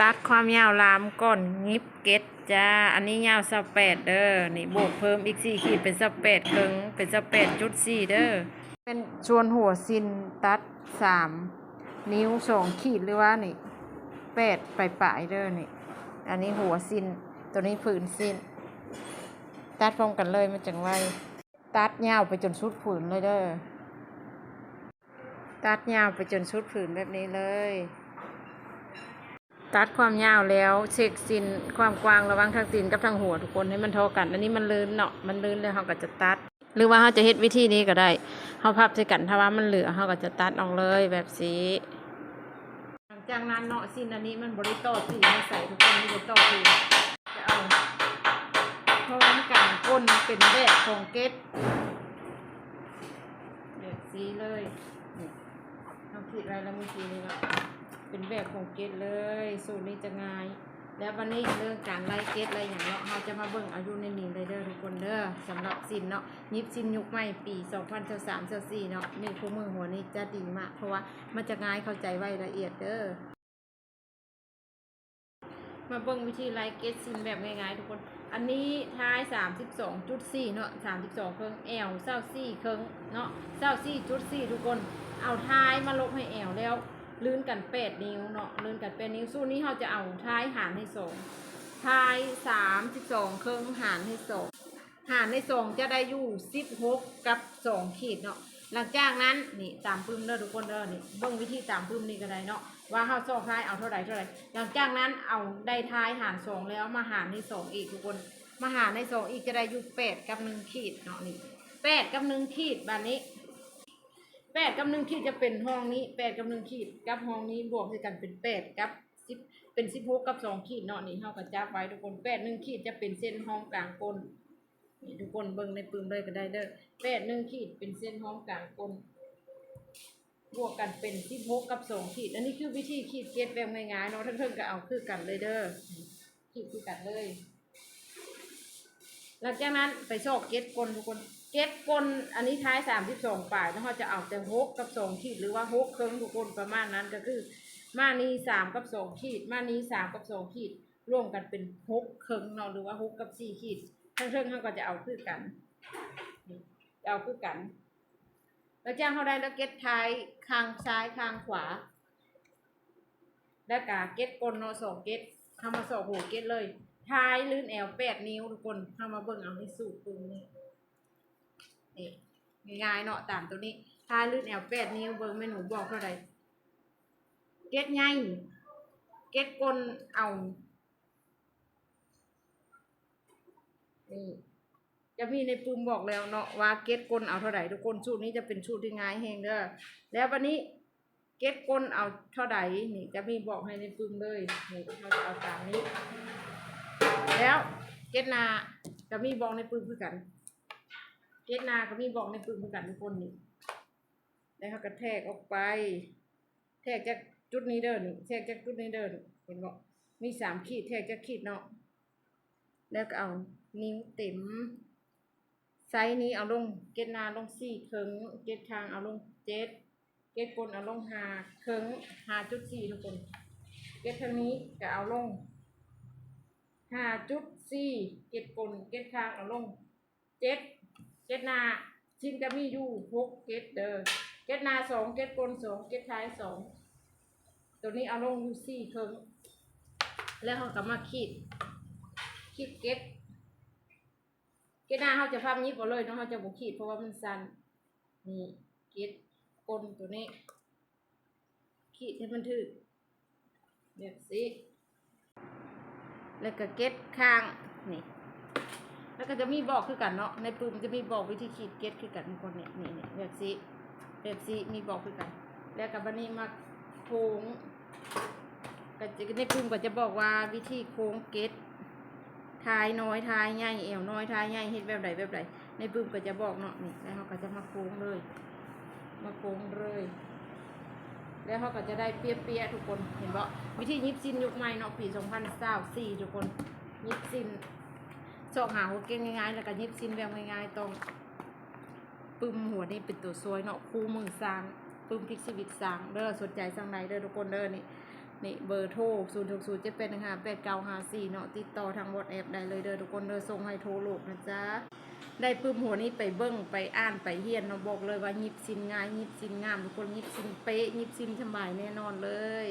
ตัดความยาวลามก่อนงิบเก็ตจ้า อันนี้ยาวสแปดเด้อ นี่บวกเพิ่มอีกสี่ขีดเป็นสแปดครึ่งเป็นสแปดจุดสี่เด้อ เป็นชวนหัวซินตัดสามนิ้วสองขีดหรือว่านี่แปดปลายปลายเด้อนี่ อันนี้หัวซิน ตัวนี้ผืนซิน ตัดพร้อมกันเลยมันจังไวตัดยาวไปจนสุดผืนเลยเด้อ ตัดยาวไปจนสุดผืนแบบนี้เลย ตัดความยาวแล้วเช็คสินความกว้างระหว่างทางตีนกับทางหัวทุกคนให้มันเท่ากัน อันนี้มันลื่นเนาะมันลื่นแล้วเราก็จะตัด หรือว่าเราจะเฮ็ดวิธีนี้ก็ได้เราพับใส่กันถ้าว่ามันเหลือเราก็จะตัดออกเลยแบบสีหลังจากนั้นเนาะสินอันนี้มันบริโตสีมาใส่ทุกคนบริโตสีจะเอาเพราะว่ามันกลางก้นเป็นแบบของเก็ตแบบสีเลยเราคิดอะไรแล้วเมื่อกี้นี้เนาะ แบบของเกตเลย สูตรนี้จะง่าย แล้ววันนี้เรื่องการไล่เกตอะไรอย่างเนาะเราจะมาเบิ่งอายุในนี้เลยเด้อทุกคนเด้อสำหรับสินเนาะยิบสินยุคใหม่ปี 2023 24เนาะนี่คู่มือหัวนี้จะดีมาก เพราะว่ามันจะง่ายเข้าใจไว้ละเอียดเด้อมาเบิ่งวิธีไล่เกตสินแบบง่ายๆทุกคน อันนี้ท้าย 32.4 เนาะ32 เครื่องแอล24เครื่องเนาะ24.4ทุกคน เอาท้ายมาลบให้แอลแล้ว ลื่นกันแปดนิ้วเนาะลื่นกันแปดนิ้วสู้นี้เราจะเอาท้ายหารให้สองท้ายสามสิบสองเครื่องหารให้สองหารให้สองจะได้อยู่สิบหกกับสองขีดเนาะหลังจากนั้นนี่ตามปึ้มเด้อทุกคนเด้อนี่เบิ่งวิธีตามปึ้มนี่ก็ได้เนาะว่าเราสองท้ายเอาเท่าไหร่เท่าไหร่หลังจากนั้นเอาได้ท้ายหารสองแล้วมาหารให้สองอีกทุกคนมาหารให้สองอีกจะได้อยู่แปดกับหนึ่งขีดเนาะนี่แปดกับหนึ่งขีดแบบนี้ แปดกับหนึ่งขีดจะเป็นห้องนี้แปดกับหนึ่งขีดกับห้องนี้บวกด้วยกันเป็นแปดกับสิบเป็นสิบหกกับสองขีดเนาะนี่เท่ากับจับไว้ทุกคนแปดหนึ่งขีดจะเป็นเส้นห้องกลางก้นนี่ทุกคนเบิ่งในปืนเลยก็ได้เด้อแปดหนึ่งขีดเป็นเส้นห้องกลางก้นบวกกันเป็นสิบหกกับสองขีด อันนี้คือวิธีขีดเกตแบบง่ายๆเนาะทั้งเทิงก็เอาคือกันเลยเด้อขีดคือกันเลย หลังจากนั้นไปโชกเก็ตกลทุกคนเก็ตกลอันนี้ท้ายสามสิบสองปลายแล้วเขาจะเอาแต่หกกับสองขีดหรือว่าหกเครื่องทุกคนประมาณนั้นก็คือ มานี้สามกับสองขีด มานี้สามกับสองขีดร่วมกันเป็นหกเครื่องเนาะหรือว่าหกกับสี่ขีดทั้งเทิงเขาก็จะเอาคือกันเอาคือกัน แล้วจ้างเขาได้แล้วเก็ตท้ายคางซ้ายคางขวา แล้วกาเก็ตกลนาะสองเก็ตทำมาสองหัวเก็ตเลย ท้ายลื่นแอลแปดนิ้วทุกคนเข้ามาเบิ่งเอาในสูตรตรงนี้นี่ง่ายๆเนาะตามตัวนี้ท้ายลื่นแอลแปดนิ้วเบิ่งแม่หนูบอกเท่าไหร่เก็ตใหญ่เก็ตกลเอานี่จะมีในปุ่มบอกแล้วเนาะว่าเก็ตกลเอาเท่าไหร่ทุกคนสูตรนี้จะเป็นสูตรที่ง่ายแฮงเด้อแล้ววันนี้เก็ตกลเอาเท่าไหร่นี่จะมีบอกให้ในปุ่มเลยนี่เราจะเอาตามนี้ แล้วเกตนาก็มีบอกในปืนคือกัน เกตนาก็มีบอกในปืนคือกันทุกคนนี่แล้วเขาก็แทกออกไป แทกจากจุดนี้เดินแทกจากจุดนี้เดินเห็นบอกมีสามขีดแทกจากขีดเนาะแล้วก็เอานิ้วเต็มไซส์นี้เอาลงเกตนาลงสี่เคิงเกตทางเอาลงเจ็ดเกตกลเอาลงหาเคิงหาจุดสี่ทุกคน เกตทางนี้ก็เอาลง ห้าจุดสี่เก็ดกลเก็ดทางเอาลงเจ็ดเก็ดนาชิ้นก็มีอยู่หกเก็ดเด้อเก็ดนาสองเก็ดกลสองเก็ดท้ายสองตัวนี้เอาลงอยู่สี่เคิงแล้วเขาก็มาขีดขีดเก็ดเก็ดนาเขาจะพับยิบเอเลยเนาะเขาจะบุขีดเพราะว่ามันสั้นนี่เก็ดกลตัวนี้ ขีดให้มันถึกแบบนี้ แล้วก็เก็ตข้างนี่แล้วก็จะมีบอกคือกันเนาะในปืนจะมีบอกวิธีขีดเก็ตคือกันทุกคนเนี่ยนี่นี่แบบซีแบบซีมีบอกคือกัน แล้วกับบันนี้มาโค้งก็จะในปืนก็จะบอกว่าวิธีโค้งเก็ตทายน้อยทายใหญ่เอวน้อยทายใหญ่เฮ็ดแบบใดแบบใดในปืนก็จะบอกเนาะนี่แล้วเขาก็จะมาโค้งเลย มาโค้งเลย แล้วเขาก็จะได้เปี้ยๆทุกคนเห็นบ่วิธียิบซินยุคใหม่เนาะปี2024ทุกคนยิบซินสอกหาหัวเก่งง่ายๆแล้วก็ยิบซินแบบง่ายๆต้องปึ้มหัวนี่เป็นตัวซวยเนาะคู่มือสร้างปึ้มพลิกชีวิตสร้างเด้อสนใจสั่งไหนเด้อทุกคนเด้อนี่นี่เบอร์โทร0 6 0 7 8 1 5 8 9 5 4เนาะติดต่อทางวอทแอปได้เลยเด้อทุกคนเด้อส่งให้โทรโลกนะจ๊ะ ได้ปื้มหัวนี้ไปเบิ้งไปอ่านไปเฮียนเราบอกเลยว่ายิบสินง่ายยิบสินงามทุกคนยิบสินเป๊ะยิบสินสบายแน่นอนเลย